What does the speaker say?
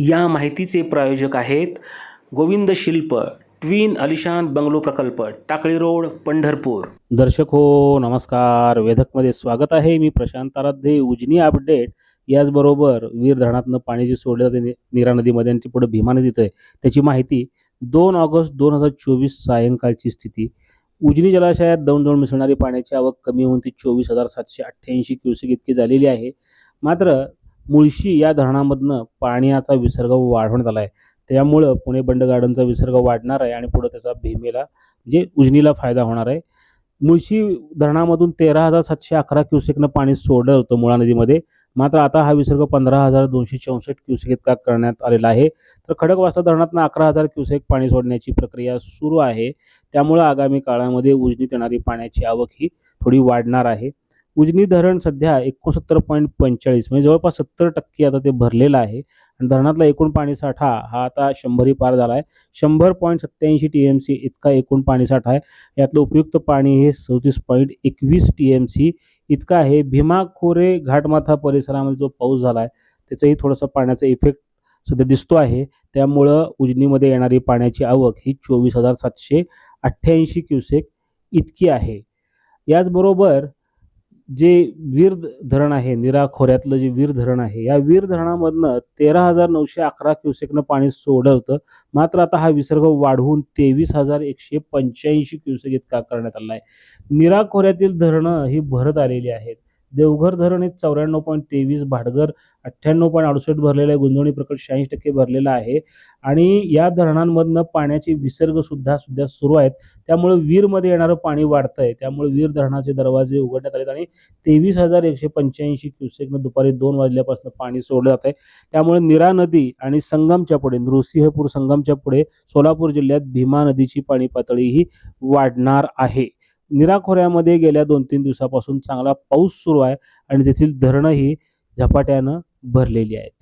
या माहितीचे प्रायोजक आहेत गोविंद शिल्प ट्विन अलिशान बंगलो प्रकल्प टाकळी रोड पंढरपूर. दर्शक हो नमस्कार. वेधकमध्ये स्वागत आहे. मी प्रशांत आराध्ये. उजनी अपडेट. याचबरोबर वीर धरणातनं पाणी जे सोडलं जाते. निरा नीरा नदीमध्ये आणि ते पुढे भीमा नदीत आहे. त्याची माहिती दोन ऑगस्ट दोन हजार चोवीस सायंकाळची स्थिती. उजनी जलाशयात दौंड दौंड मिसळणारी पाण्याची आवक कमी होऊन ती चोवीस हजार सातशे अठ्ठ्याऐंशी क्युसेक इतकी झालेली आहे. मात्र मुळशी या धरणामधनं पाण्याचा विसर्ग वाढवण्यात आला आहे त्यामुळं पुणे बंड गार्डनचा विसर्ग वाढणार आहे आणि पुढं त्याचा भीमेला म्हणजे उजनीला फायदा होणार आहे. मुळशी धरणामधून तेरा हजार सातशे अकरा क्युसेकनं पाणी सोडलं होतं मुळा नदीमध्ये. मात्र आता हा विसर्ग पंधरा हजार दोनशे चौसष्ट क्युसेक इतका करण्यात आलेला आहे. तर खडकवासला धरणातनं अकरा हजार क्युसेक पाणी सोडण्याची प्रक्रिया सुरू आहे. त्यामुळं आगामी काळामध्ये उजनीत येणारी पाण्याची आवक ही थोडी वाढणार आहे. उजनी धरण सध्या एकोणसत्तर पॉईंट पंचेचाळीस म्हणजे जवळपास सत्तर टक्के आता ते भरलेलं आहे. आणि धरणातला एकूण पाणीसाठा हा आता शंभरी पार झाला आहे. शंभर पॉईंट सत्त्याऐंशी टी एम सी इतका एकूण पाणीसाठा आहे. यातलं उपयुक्त पाणी हे सदतीस पॉईंट एकवीस टी एम सी इतका आहे. भीमा खोरे घाटमाथा परिसरामध्ये जो पाऊस झाला आहे त्याचंही थोडंसं पाण्याचा इफेक्ट सध्या दिसतो आहे. त्यामुळं उजनीमध्ये येणारी पाण्याची आवक ही चोवीस हजार सातशे अठ्ठ्याऐंशी क्युसेक इतकी आहे. याचबरोबर जे वीर धरण आहे निरा खोऱ्यातलं जे वीर धरण आहे या वीर धरणामधनं तेरा हजार नऊशे अकरा क्युसेकनं पाणी सोडलं मात्र आता हा विसर्ग वाढवून तेवीस हजार एकशे पंच्याऐंशी क्युसेक इतका करण्यात आला आहे निरा खोऱ्यातील धरणं ही भरत आलेली आहेत. देवघर धरण हे चौऱ्याण्णव पॉईंट तेवीस भाडघर अठ्ठ्याण्णव पॉईंट अडुसष्ट भरलेलं आहे. गुंजवणी प्रकल्प शहाऐंशी टक्के भरलेला आहे. आणि या धरणांमधनं पाण्याचे विसर्ग सुद्धा सुरू आहेत. त्यामुळे वीरमध्ये येणारं पाणी वाढतं आहे त्यामुळे वीर धरणाचे दरवाजे उघडण्यात आलेत आणि तेवीस हजार एकशे पंच्याऐंशी क्युसेकनं दुपारी दोन वाजल्यापासून पाणी सोडलं जात आहे. त्यामुळे निरा नदी आणि संगमच्या पुढे नृसिंहपूर संगमच्या पुढे सोलापूर जिल्ह्यात भीमा नदीची पाणी पातळी ही वाढणार आहे. निरा खोऱ्यामध्ये गेल्या दोन तीन दिवसापासून चांगला पाऊस सुरू आहे आणि तेथील धरणंही झपाट्यानं भरलेली आहेत.